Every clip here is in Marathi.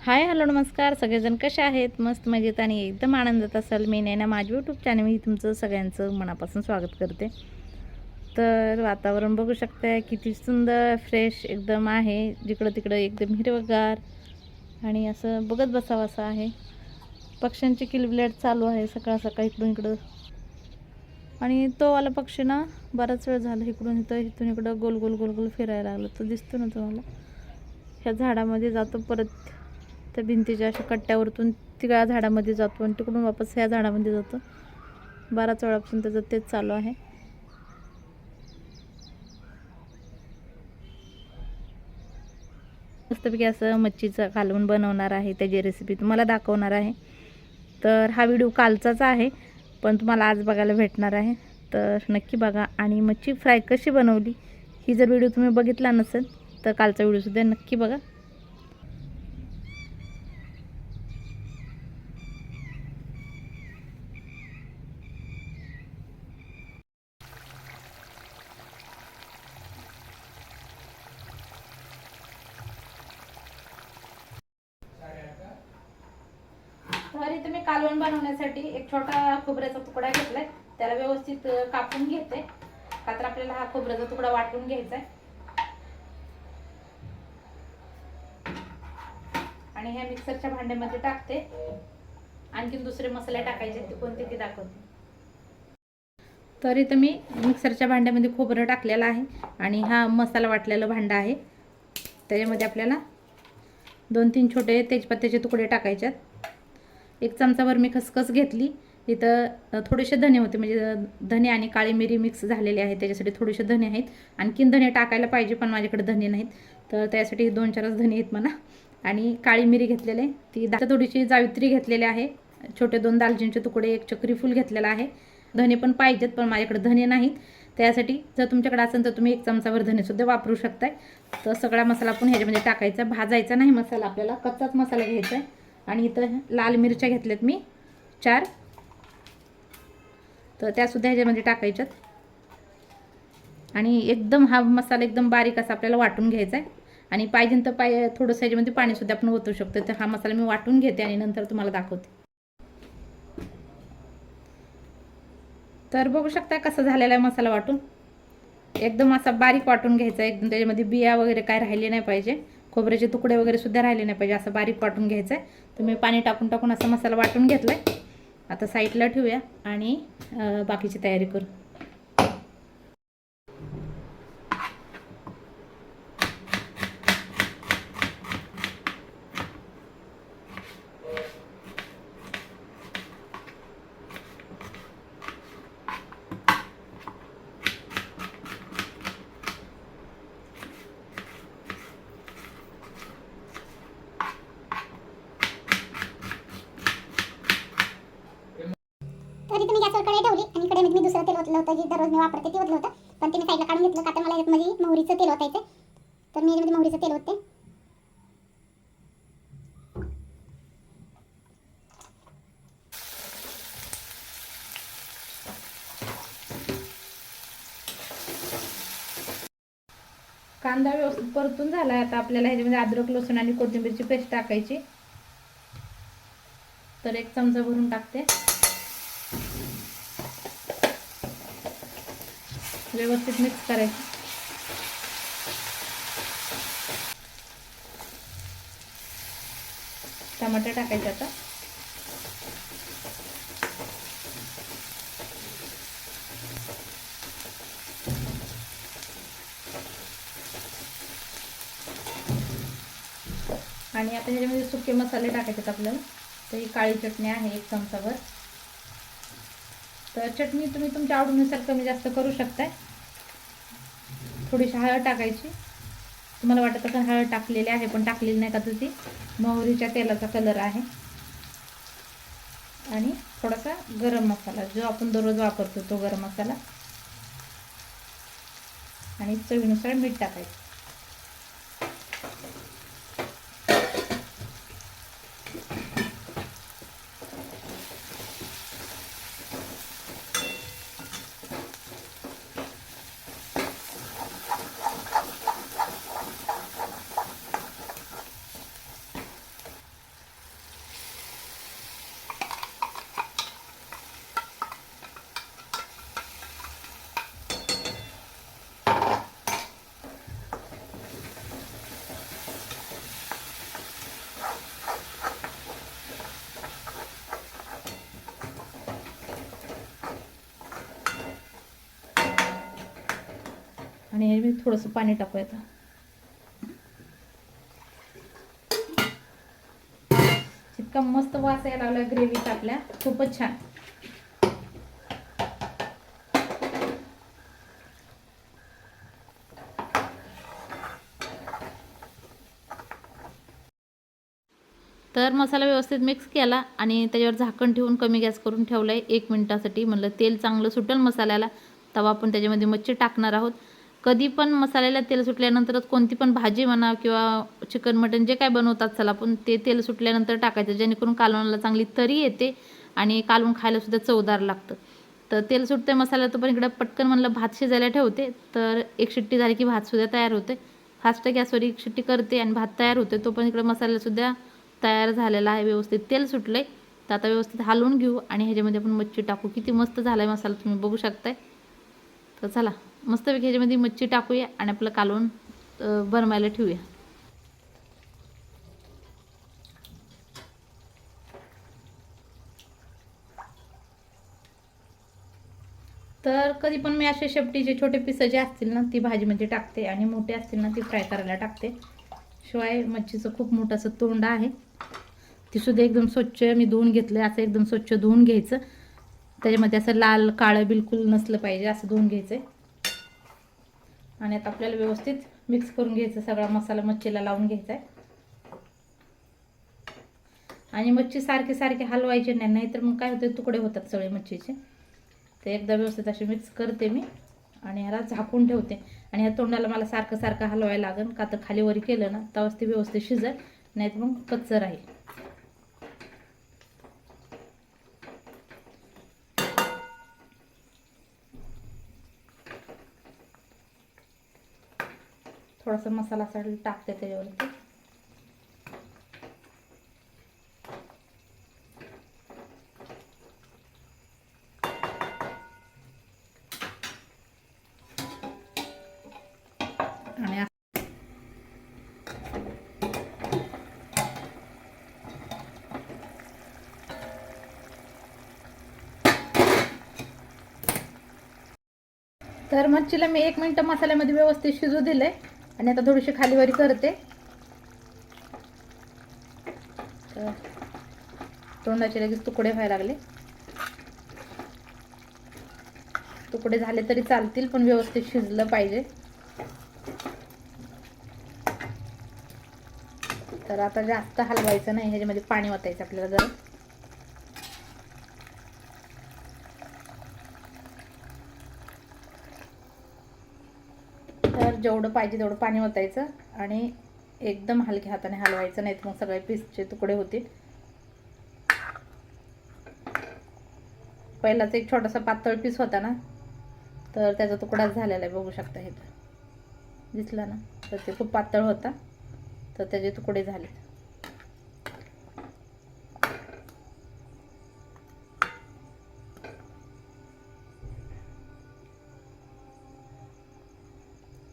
हाय हॅलो नमस्कार. सगळेजण कसे आहेत? मस्त मजेत आणि एकदम आनंदात असाल. मी नैना माझ्या यूट्यूब चॅनल मी तुमचं सगळ्यांचं मनापासून स्वागत करते. तर वातावरण बघू शकताय किती सुंदर फ्रेश एकदम आहे. जिकडं तिकडं एकदम हिरवगार आणि असं बघत बसावं असं आहे. पक्ष्यांची किलबिलाट चालू आहे सकाळ सकाळ इकडून इकडं. आणि तो वाला पक्षी ना बराच वेळ झाला इकडून इथं इथून इकडं गोल गोल गोल गोल फिरायला लागला. तो दिसतो ना तुम्हाला? ह्या झाडामध्ये जातो परत. त्या भिंतीच्या अशा कट्ट्यावरतून तिकडल्या झाडामध्ये जातो आणि तिकडून वापस ह्या झाडामध्ये जातो. बराच वेळापासून त्याचं तेच चालू आहे. मस्तपैकी असं मच्छीचं घालवून बनवणार आहे त्याची रेसिपी तुम्हाला दाखवणार आहे. तर हा व्हिडिओ कालचाच आहे पण तुम्हाला आज बघायला भेटणार आहे. तर नक्की बघा. आणि मच्छी फ्राय कशी बनवली ही जर व्हिडिओ तुम्ही बघितला नसेल तर कालचा व्हिडिओसुद्धा नक्की बघा. तर इथे मी कालवण बनवण्यासाठी एक छोटा खोबऱ्याचा तुकडा घेतलाय. त्याला व्यवस्थित कापून घेते. का तर आपल्याला हा खोबऱ्याचा तुकडा वाटून घ्यायचा आहे आणि ह्या मिक्सरच्या भांड्यामध्ये टाकते. आणखीन दुसरे मसाले टाकायचे ते कोणते ते दाखवते. तर इथं मी मिक्सरच्या भांड्यामध्ये खोबरं टाकलेलं आहे. आणि हा मसाला वाटलेला भांडा आहे. त्याच्यामध्ये आपल्याला दोन तीन छोटे तेजपत्त्याचे तुकडे टाकायच्यात एक चमचाभर मी खसखस घेतली. इथं थोडेसे धने होते. म्हणजे धने आणि काळी मिरी मिक्स झालेले आहेत त्याच्यासाठी थोडेसे धने आहेत. आणखीन धने टाकायला पाहिजे पण माझ्याकडे धने नाहीत. तर त्यासाठी दोन चारच धने आहेत म्हणा. आणि काळी मिरी घेतलेले ती दा थोडीशी जावित्री घेतलेली आहे. छोटे दोन दालचिनीचे तुकडे एक चक्री फूल आहे. धने पण पाहिजेत पण माझ्याकडे धने नाहीत. त्यासाठी जर तुमच्याकडे असेल तर तुम्ही एक चमचाभर धनेसुद्धा वापरू शकताय. तर सगळा मसाला आपण ह्याच्यामध्ये टाकायचा. भाजायचा नाही मसाला. आपल्याला कच्चाच मसाला घ्यायचा आहे. आणि इथं लाल मिरच्या घेतल्यात मी चार. तर त्यासुद्धा ह्याच्यामध्ये टाकायच्यात. आणि एकदम हा मसाला एकदम बारीक असा आपल्याला वाटून घ्यायचा आहे आणि पाहिजे तर पाय थोडंसं ह्याच्यामध्ये पाणीसुद्धा आपण ओतू शकतो. तर हा मसाला मी वाटून घेते आणि नंतर तुम्हाला दाखवते. तर बघू शकता कसा झालेला आहे मसाला वाटून. एकदम असा बारीक वाटून घ्यायचा आहे एकदम त्याच्यामध्ये बिया वगैरे काय राहिले नाही पाहिजे. खोबऱ्याचे तुकडे वगैरे सुद्धा राहिले नाही पाहिजे असं बारीक वाटून घ्यायचं आहे तुम्ही पाणी टाकून टाकून असा मसाला वाटून घेतला आहे आता साईडला ठेवूया आणि बाकीची तयारी करू तर इथे मी गॅसवर कढई ठेवली आणि कढईमध्ये मी दुसरं तेल ओतलं होतं जे दररोज मी वापरते ते ओतलं होतं पण ते मी साईडला काढून घेतलं का तर मला माझी मोहरीचं म्हणजे तेल ओतायचं तर मी याच्यामध्ये मोहरीचं तेल ओतते. कांदा व्यवस्थित परतून झाला आता आपल्याला ह्याच्यामध्ये अद्रक लसूण आणि कोथिंबीरची पेस्ट टाकायची. तर एक चमचा भरून टाकते. व्यवस्थित मिक्स करायचं. टमाटर टाकायचे आता. आणि आता ह्याच्यामध्ये सुके मसाले टाकायचे आहेत आपल्याला. तर ही काळी चटणी आहे एक चमचाभर. तर चटणी तुम्ही तुमच्या आवडीनुसार कमी जास्त करू शकताय. थोडीशी हळद टाकायची. तुम्हाला वाटत का हळद टाकलेली आहे पण टाकलेली नाही का तर ती मोहरीच्या तेलाचा कलर आहे. आणि थोडासा गरम मसाला जो आपण दररोज वापरतो तो गरम मसाला. आणि चवीनुसार मीठ टाकायचं. आणि मी थोडंसं पाणी टाकूया आता. इतका मस्त वास यायला लागला ग्रेव्हीचा आपल्या खूपच छान. तर मसाला व्यवस्थित मिक्स केला आणि त्याच्यावर झाकण ठेवून कमी गॅस करून ठेवला आहे एक मिनटासाठी. म्हणलं तेल चांगलं सुटेल मसाल्याला तवा आपण त्याच्यामध्ये मच्छी टाकणार आहोत. कधी पण मसाल्याला तेल सुटल्यानंतरच कोणती पण भाजी म्हणा किंवा चिकन मटन जे काय बनवतात चला आपण ते तेल सुटल्यानंतर टाकायचं जेणेकरून कालवणाला चांगली तरी येते आणि कालवून खायलासुद्धा चवदार लागतं. तर तेल सुटते मसाला तो पण इकडं पटकन म्हणलं भात शिजायला ठेवते तर एक शिट्टी झाली की भातसुद्धा तयार होते फास्ट गॅसवर एक शिट्टी करते आणि भात तयार होते तो पण इकडं मसालासुद्धा तयार झालेला आहे व्यवस्थित तेल सुटलं आहे तर आता व्यवस्थित हलवून घेऊ आणि ह्याच्यामध्ये आपण मच्छी टाकू. किती मस्त झाला आहे मसाला तुम्ही बघू शकताय. तर चला मस्तपैकी ह्याच्यामध्ये मच्छी टाकूया आणि आपलं कालवून बनवायला ठेवूया. तर कधी पण मी असे शेपटीचे छोटे पिस जे असतील ना ती भाजीमध्ये टाकते आणि मोठे असतील ना ती फ्राय करायला टाकते. शिवाय मच्छीचं खूप मोठं असं तोंड आहे. ती सुद्धा एकदम स्वच्छ मी धुवून घेतलं असं एकदम स्वच्छ धुवून घ्यायचं. त्याच्यामध्ये असं लाल काळं बिलकुल नसलं पाहिजे असं धुवून घ्यायचं आहे आणि आता आपल्याला व्यवस्थित मिक्स करून घ्यायचं सगळा मसाला मच्छीला लावून घ्यायचा आहे आणि मच्छी सारखे सारखे हलवायचे नाही नाहीतर मग काय होतं तुकडे होतात सगळे मच्छीचे. ते एकदा व्यवस्थित असे मिक्स करते मी आणि ह्याला झाकून ठेवते. आणि ह्या तोंडाला मला सारखं सारखं हलवायला लागेल का तर खाली वरी केलं ना तेव्हाच ते व्यवस्थित शिजल नाही तर मग कच्चं राहील. थोडासा मसाला असा टाकते त्याच्यावरती. आणि तर मच्छीला मी एक मिनटं मसाल्यामध्ये व्यवस्थित शिजू दिले आणि आता थोडीशी खालीवारी करते. तर तोंडाचे लगेच तुकडे व्हायला लागले. तुकडे झाले तरी चालतील पण व्यवस्थित शिजलं पाहिजे. तर आता जास्त हलवायचं नाही ह्याच्यामध्ये पाणी ओतायचं आपल्याला जरा. तर जेवढं पाहिजे तेवढं पाणी ओतायचं आणि एकदम हलक्या हाताने हलवायचं नाही तर मग सगळे पीसचे तुकडे होतील. पहिलाच एक छोटासा पातळ पीस होता ना तर त्याचा तुकडाच झालेला आहे बघू शकता हे दिसला ना? तर ते खूप पातळ होता तर त्याचे तुकडे झाले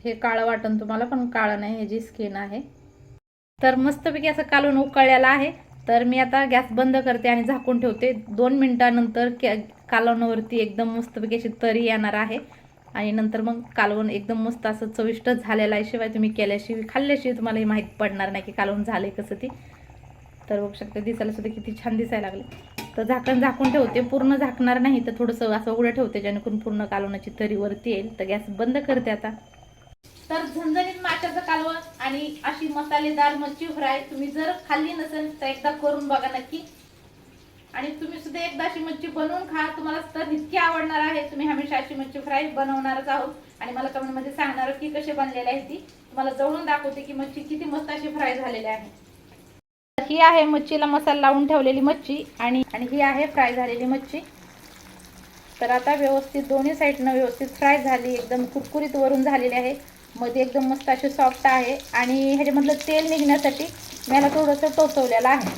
हे काळं वाटण तुम्हाला पण काळं नाही ह्याची स्किन आहे. तर मस्तपैकी असं कालून उकळलेलं आहे. तर मी आता गॅस बंद करते आणि झाकून ठेवते. दोन मिनटानंतर कॅ कालवणावरती एकदम मस्तपैकी अशी तरी येणार आहे. आणि नंतर मग कालवण एकदम मस्त असं चविष्ट झालेलं आहे. शिवाय तुम्ही केल्याशिवाय खाल्ल्याशिवाय तुम्हाला हे माहीत पडणार नाही की कालवण झालं कसं ती. तर बघू शकता दिसायला सुद्धा किती छान दिसायला लागले. तर झाकण झाकून ठेवते. पूर्ण झाकणार नाही तर थोडंसं असं उघडं ठेवते जेणेकरून पूर्ण कालवणाची तरी वरती येईल. तर गॅस बंद करते आता. तर झणझणीत माशाचं कालवण आणि अशी मसालेदार मच्छी फ्राय तुम्ही जर खाल्ली नसेल तर एकदा करून बघा नक्की. आणि तुम्ही सुद्धा एकदा अशी मच्छी बनवून खा. तुम्हाला तर इतकी आवडणार आहे. तुम्ही हमेशा अशी मच्छी फ्राय बनवणारच आहोत. आणि मला कमेंटमध्ये सांगणार की कसे बनलेले आहे ती. तुम्हाला जवळून दाखवते की मच्छी किती मस्त अशी फ्राय झालेली आहे. तर ही आहे मच्छीला मसाला लावून ठेवलेली मच्छी आणि आणि ही आहे फ्राय झालेली मच्छी. तर आता व्यवस्थित दोन्ही साईडनं व्यवस्थित फ्राय झाली. एकदम कुरकुरीत वरून झालेली आहे. मध्ये एकदम मस्त अशी सॉफ्ट आहे. आणि ह्याच्यामधलं तेल निघण्यासाठी मी याला थोडंसं टोचवलेलं आहे.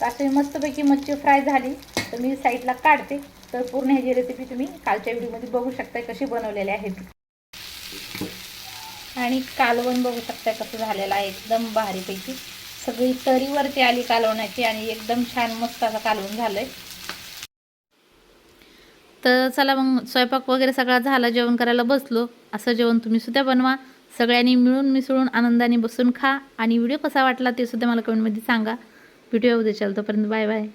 तर असे मस्तपैकी मच्छी फ्राय झाली. तर मी साईडला काढते. तर पूर्ण ह्याची रेसिपी तुम्ही कालच्या व्हिडिओमध्ये बघू शकताय कशी बनवलेली आहे आणि कालवण बघू शकताय कसं झालेलं आहे. एकदम भारीपैकी. सगळी तरीवरती आली कालवणाची आणि एकदम छान मस्त असं कालवण झालं आहे तर चला मग स्वयंपाक वगैरे सगळा झाला जेवण करायला बसलो. असं जेवण तुम्ही सुद्धा बनवा. सगळ्यांनी मिळून मिसळून आनंदाने बसून खा. आणि व्हिडिओ कसा वाटला ते सुद्धा मला कमेंटमध्ये सांगा. व्हिडिओ उद्या चालतोपर्यंत बाय बाय.